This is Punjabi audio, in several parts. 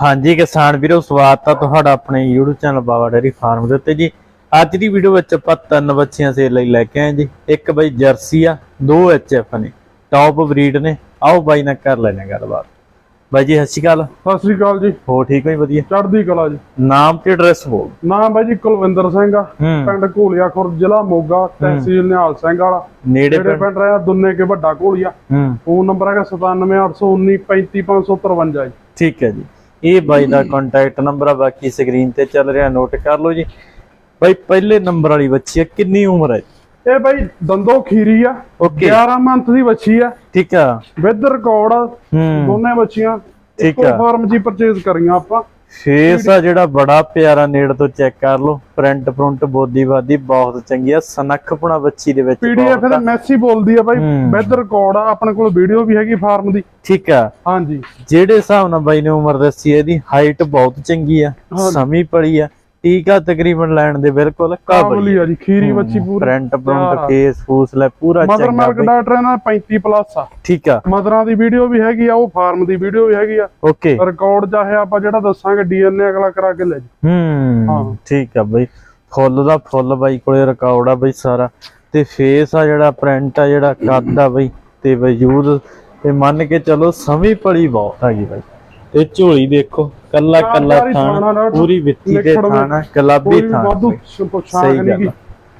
ਹਾਂਜੀ ਕਿਸਾਨ ਵੀਰੋ, ਸਵਾਗਤ ਆ ਤੁਹਾਡਾ ਆਪਣੇ YouTube channel Baba dairy farm ਦੇ ਉੱਤੇ ਜੀ। ਅੱਜ ਦੀ ਵੀਡੀਓ ਵਿੱਚ ਆਪਾਂ ਤਿੰਨ ਬੱਚੀਆਂ ਸੇਲ ਲਈ ਲੈ ਕੇ ਆਏ ਜੀ। ਇੱਕ ਬਈ ਜਰਸੀ ਆ, ਦੋ ਐਚਐਫ ਨੇ। ਟੌਪ ਬਰੀਡ ਨੇ। ਆਓ ਬਾਈ ਨਾਲ ਕਰ ਲੈਣੇ ਗੱਲਬਾਤ। ਬਾਈ ਜੀ ਸਤਿ ਸ਼੍ਰੀ ਅਕਾਲ। ਸਤਿ ਸ੍ਰੀ ਅਕਾਲ ਜੀ। ਹੋ ਠੀਕ ਹੋ ਜੀ ਵਧੀਆ? ਚੜ੍ਹਦੀ ਕਲਾ ਜੀ। ਨਾਮ ਤੇ ਐਡਰੈਸ ਬੋਲ। ਨਾਮ ਬਾਈ ਜੀ ਕੁਲਵਿੰਦਰ ਸਿੰਘ ਆ। ਪਿੰਡ ਘੋਲੀਆ ਖੁਰਦ ਜ਼ਿਲ੍ਹਾ ਮੋਗਾ ਤਹਿਸੀਲ ਨਿਹਾਲ ਸਿੰਘ ਵਾਲਾ। ਨੇੜੇ ਪਿੰਡ। ਰਿਹਾ ਦੁੰਨੇ ਕੇ ਵੱਡਾ ਘੋਲੀਆ। ਫੋਨ ਨੰਬਰ ਹੈਗਾ 9781935553 ਜੀ। ਠੀਕ ਹੈ ਜੀ। ਇਹ ਬਾਈ ਦਾ ਕੰਟੈਕਟ ਨੰਬਰ ਆ ਬਾਕੀ ਸਕਰੀਨ ਤੇ ਚੱਲ ਰਿਹਾ ਨੋਟ ਕਰ ਲਓ ਜੀ। ਬਾਈ ਪਹਿਲੇ ਨੰਬਰ ਵਾਲੀ ਬੱਚੀ ਆ ਕਿੰਨੀ ਉਮਰ ਹੈ? ਇਹ ਬਾਈ ਦੰਦੋ ਖੀਰੀ ਆ ਓਕੇ 11 ਮੰਥ ਦੀ ਬੱਚੀ ਆ। ਠੀਕ ਆ। ਵਿਦ ਰਿਕਾਰਡ ਆ ਦੋਨੇ ਬੱਚੀਆਂ ਠੀਕ ਆ। ਫਾਰਮ ਜੀ ਪਰਚੇਜ਼ ਕਰੀਆਂ ਆਪਾਂ। ਫੇਸ ਆ ਜਿਹੜਾ ਬੜਾ ਪਿਆਰਾ ਨੇੜ ਤੋਂ ਚੈੱਕ ਕਰ ਲਓ। ਪ੍ਰਿੰਟ ਪ੍ਰਿੰਟ ਬੋਦੀ ਬਾਦੀ ਬਹੁਤ ਚੰਗੀ ਆ। ਸਨੱਖਪਣਾ ਬੱਚੀ ਦੇ ਵਿੱਚ ਪੀਡੀਐਫ ਆ। ਮੈਸੀ ਬੋਲਦੀ ਆ ਬਾਈ। ਵਿਦ ਰਿਕਾਰਡ ਆ ਆਪਣੇ ਕੋਲ ਵੀਡੀਓ ਵੀ ਹੈਗੀ ਫਾਰਮ ਦੀ। ਠੀਕ ਆ। ਹਾਂਜੀ। ਜਿਹੜੇ ਹਿਸਾਬ ਨਾਲ ਬਾਈ ਨੇ ਉਮਰ ਦੱਸੀ ਇਹਦੀ ਹਾਈਟ ਬਹੁਤ ਚੰਗੀ ਆ। ਸਮੀ ਪੜੀ ਆ। ਟੀਕਾ ਤਕਰੀਬਨ ਲੈਣ ਦੇ ਬਿਲਕੁਲ ਕਾਬਲੀ ਆ ਜੀ ਖੀਰੀ ਬੱਚੀ ਪੂਰੀ ਪ੍ਰਿੰਟ ਪ੍ਰਿੰਟ ਪਿਆਰਾ। ਫੇਸ ਲੈ ਪੂਰਾ ਮਦਰ ਚੰਗਾ ਮਿਲਕ। ਡਾਕਟਰ ਇਹਨਾਂ ਦਾ 35 ਪਲੱਸ ਆ। ਠੀਕ ਆ। ਮਦਰਾਂ ਦੀ ਵੀਡੀਓ ਵੀ ਹੈਗੀ ਆ ਉਹ ਫਾਰਮ ਦੀ ਵੀਡੀਓ ਵੀ ਹੈਗੀ ਆ। ਓਕੇ ਰਿਕਾਰਡ ਚਾਹੇ ਆਪਾਂ ਜਿਹੜਾ ਦੱਸਾਂਗੇ ਡੀਐਨਏ ਅਗਲਾ ਕਰਾ ਕੇ ਲੈ ਜੀ। ਹੂੰ। ਠੀਕ ਆ ਬਈ। ਫੁੱਲ ਦਾ ਫੁੱਲ ਬਾਈ ਕੋਲੇ ਰਿਕਾਰਡ ਆ ਬਈ ਸਾਰਾ। ਤੇ ਫੇਸ ਆ ਜਿਹੜਾ ਪ੍ਰਿੰਟ ਆ ਜਿਹੜਾ ਕੱਦ ਆ ਬਈ। ਤੇ ਵਜੂਦ ਤੇ ਮੰਨ ਕੇ ਚਲੋ ਸਮੀ ਪੜੀ ਬਹੁਤ ਹੈਗੀ ਬਾਈ। ਤੇ ਝੋਲੀ ਦੇਖੋ। ਕੱਲਾ ਕੱਲਾ ਥਾਣਾ। ਪੂਰੀ ਵਿੱਤੀ ਦੇ ਥਾਣ ਕੋਈ ਵੀ ਥਾਣ ਸਹੀ ਗੱਲ।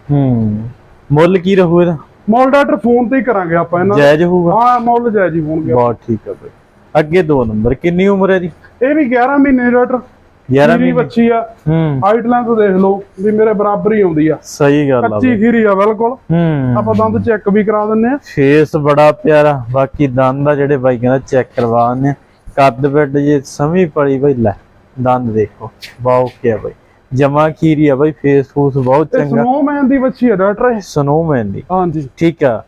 ਹੂੰ। ਮੁੱਲ ਕੀ ਰਹੂ ਇਹਦਾ? ਮੋਲ ਡਾਕਟਰ ਫੋਨ ਤੇ ਹੀ ਕਰਾਂਗੇ ਆਪਾਂ ਇਹਨਾਂ। ਜਾਇਜ਼ ਹੋਊਗਾ? ਹਾਂ ਮੁੱਲ ਜਾਇਜ਼ ਹੀ ਹੋਣਗੇ। ਬਹੁਤ ਠੀਕ ਆ ਬਈ। ਅੱਗੇ ਦੋ ਨੰਬਰ ਕਿੰਨੀ ਉਮਰ ਹੈ ਦੀ ਇਹ ਵੀ 11 ਮਹੀਨੇ ਡਾਕਟਰ। 11 ਖੀਰੀ ਮਹੀਨੇ ਬੱਚੀ ਆ। ਹਾਈਟ ਲੈਂਥ ਦੇਖ ਲਓ ਵੀ ਮੇਰੇ ਬਰਾਬਰ ਹੀ ਆਉਂਦੀ ਆ। ਸਹੀ ਗੱਲ ਆ ਕੱਚੀ ਖੀਰੀ ਆ ਬਿਲਕੁਲ। ਆਪਾਂ ਦੰਦ ਚੈੱਕ ਵੀ ਕਰਾ ਦਿੰਨੇ ਆ। ਫੇਸ ਬੜਾ ਪਿਆਰਾ ਬਾਕੀ ਦੰਦ ਆ ਜਿਹੜੇ ਬਾਈ ਕਹਿੰਦਾ ਚੈੱਕ ਕਰਵਾ ਕੱਦ ਬੈਡ ਜੇ ਸਮੀ ਪੜੀ ਬਈ ਲੈ ਦੰਦ ਦੇਖੋ ਬਹੁਤ ਕੀ ਆ ਬਈ। ਜਮਾ ਖੀਰੀ ਆ ਬਈ ਫੇਸ ਫੂਸ ਬਹੁਤ ਚੰਗਾ। ਸਨੋਮੈਨ ਦੀ ਬੱਚੀ ਆ ਡਾਕਟਰ ਇਹ? ਸਨੋਮੈਨ ਦੀ। ਹਾਂਜੀ। ਠੀਕ ਆ।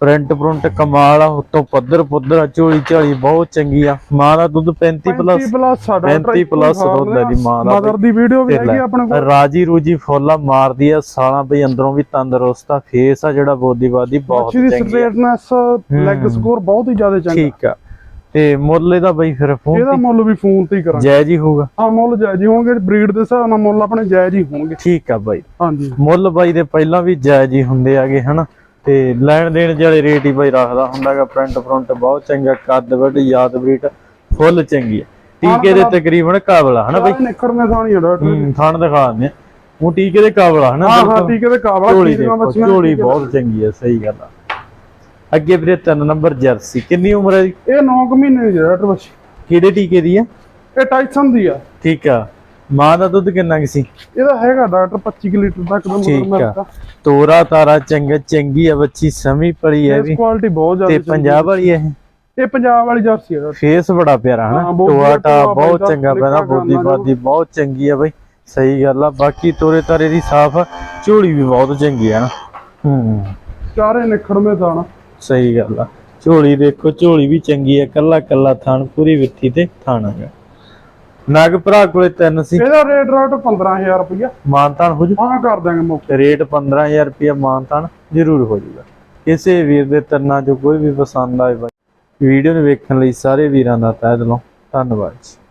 ਪ੍ਰਿੰਟ ਪ੍ਰਿੰਟ ਕਮਾਲ ਆ ਉਤੋਂ ਪੱਧਰ ਪੁੱਧਰ ਝੋਲੀ ਝਾਲੀ ਬਹੁਤ ਚੰਗੀ ਆ। ਮਾਂ ਦਾ ਦੁੱਧ 35 ਪਲੱਸ 35 ਪਲੱਸ ਆ ਡਾਕਟਰ 35 plus ਦੁੱਧ ਹੈ ਦੀ ਮਾਂ ਦਾ ਮਦਰ ਦੀ ਵੀਡੀਓ ਵੀ ਹੈਗੀ ਆਪਣੇ ਕੋਲ। ਰਾਜੀ ਰੂਜੀ ਫੁੱਲਾ ਮਾਰਦੀ ਆ ਸਾਲਾਂ ਬਈ ਅੰਦਰੋਂ ਵੀ ਤੰਦਰੁਸਤ ਆ ਫੇਸ ਆ ਜਿਹੜਾ ਬੋਦੀਵਾਦੀ ਬਹੁਤ ਬੱਚੀ ਦੀ ਚੰਗੀ ਆ। ਸਟ੍ਰੇਟਨੈਸ ਲੈਗ ਸਕੋਰ ਬਹੁਤ ਹੀ ਜ਼ਿਆਦਾ ਚੰਗਾ। ਠੀਕ ਆ। ਤੇ ਮੁੱਲ ਇਹਦਾ ਬਈ ਫਿਰ ਫੋਨ ਇਹਦਾ ਮੁੱਲ ਵੀ ਫੋਨ ਤੇ ਹੀ ਕਰਾਂਗੇ। ਜਾਇਜ਼ ਹੀ ਹੋਊਗਾ। ਹਾਂ ਮੁੱਲ ਜਾਇਜ਼ ਹੀ ਹੋਣਗੇ ਬਰੀਡ ਦੇ ਹਿਸਾਬ ਨਾਲ ਮੁੱਲ ਆਪਣੇ ਜਾਇਜ਼ ਹੀ ਹੋਣਗੇ। ਠੀਕ ਆ ਬਾਈ। ਹਾਂਜੀ। ਮੁੱਲ ਬਾਈ ਦੇ ਪਹਿਲਾਂ ਵੀ ਜਾਇਜ਼ ਹੀ ਹੁੰਦੇ ਆਗੇ ਹਨਾ? ਤੇ ਲੈਣ ਦੇਣ ਜਿਹੜੇ ਰੇਟ ਹੀ ਬਾਈ ਰੱਖਦਾ ਹੁੰਦਾਗਾ ਪ੍ਰਿੰਟ ਪ੍ਰਿੰਟ ਬਹੁਤ ਚੰਗਾ ਕੱਦ ਵੱਡ ਯਾਦ ਬਰੀਡ ਫੁੱਲ ਚੰਗੀ ਆ। ਟੀਕੇ ਦੇ ਤਕਰੀਬਨ ਕਾਬਲਾ ਹਨਾ ਬਾਈ? ਨਿਖੜਨੇ ਥਾਣੀ ਆ ਡਾਕਟਰ ਹੂੰ ਥਣ ਦਿਖਾ ਦਿੰਦੇ ਉਹ ਟੀਕੇ ਦੇ ਕਾਬਲਾ ਹਨਾ ਹਾਂ ਹਾਂ। ਟੀਕੇ ਦੇ ਕਾਬਲਾ ਝੋਲੀ ਬਹੁਤ ਚੰਗੀ ਆ ਸਹੀ ਗੱਲ ਆ। ਅੱਗੇ ਵੀਰੇ ਤਿੰਨ ਨੰਬਰ ਜਰਸੀ ਕਿੰਨੀ ਉਮਰ ਹੈ ਇਹ 9 ਮਹੀਨੇ ਦੀ ਡਾਕਟਰ ਬੱਚੀ। ਕਿਹੜੇ ਟੀਕੇ ਦੀ ਆ ਇਹ ਟਾਈਸਨ ਦੀ ਆ। ਠੀਕ ਆ। ਮਾਂ ਦਾ ਦੁੱਧ ਕਿੰਨਾ ਕੁ ਸੀ? ਇਹਦਾ ਹੈਗਾ ਡਾਕਟਰ 25 ਕੁ ਲੀਟਰ ਤੱਕ ਦਾ ਠੀਕ ਆ। ਤੋਰਾ ਤਾਰਾ ਚੰਗਾ ਚੰਗੀ ਆ ਬੱਚੀ ਸਮੀ ਪੜੀ ਹੈ ਵੀ। ਕੁਆਲਿਟੀ ਬਹੁਤ ਤੇ ਜ਼ਿਆਦਾ ਚੰਗੀ ਪੰਜਾਬ ਵਾਲੀ ਹੈ ਇਹ? ਇਹ ਪੰਜਾਬ ਵਾਲੀ ਜਰਸੀ ਡਾਕਟਰ। ਫੇਸ ਬੜਾ ਪਿਆਰਾ ਹਨਾ? ਹਾਂ, ਬਹੁਤ ਚੰਗਾ ਪੈਦਾ ਬੋਦੀ ਬਾਦੀ ਬਹੁਤ ਚੰਗੀ ਆ ਬਈ। ਸਹੀ ਗੱਲ ਆ। ਬਾਕੀ ਤੋਰੇ ਤਾਰੇ ਦੀ ਸਾਫ਼ ਝੋਲੀ ਵੀ ਬਹੁਤ ਚੰਗੀ ਆ ਨਾ ਹੂੰ। ਚਾਰੇ ਨਿਖੜਵੇਂ ਥਾਣਾ ਸਹੀ ਗੱਲ ਆ। ਝੋਲੀ ਦੇਖੋ ਝੋਲੀ ਵੀ ਚੰਗੀ ਆ ਕੱਲਾ ਕੱਲਾ ਥਣ ਪੂਰੀ ਵਿੱਥੀ ਤੇ ਥਣ ਹੈਗਾ। ਨਗ ਭਰਾ ਕੋਲੇ ਤਿੰਨ ਸੀ। ਇਹਦਾ ਰੇਟ ਰਾਟ 15000 ਰੁਪਇਆ ਮਾਨਤਾਨ ਹੋ ਜੂ? ਹਾਂ ਕਰ ਦਾਂਗੇ ਮੌਕੇ ਰੇਟ 15000 ਰੁਪਇਆ ਮਾਨਤਾਨ ਜ਼ਰੂਰ ਹੋ ਜੂਗਾ। ਕਿਸੇ ਵੀਰ ਦੇ ਤਰਨਾ ਜੋ ਕੋਈ ਵੀ ਪਸੰਦ ਆਏ ਬਾਈ। ਵੀਡੀਓ ਨੂੰ ਵੇਖਣ ਲਈ ਸਾਰੇ ਵੀਰਾਂ ਦਾ ਤਹਿ ਦਿਲੋਂ। ਧੰਨਵਾਦ ਜੀ।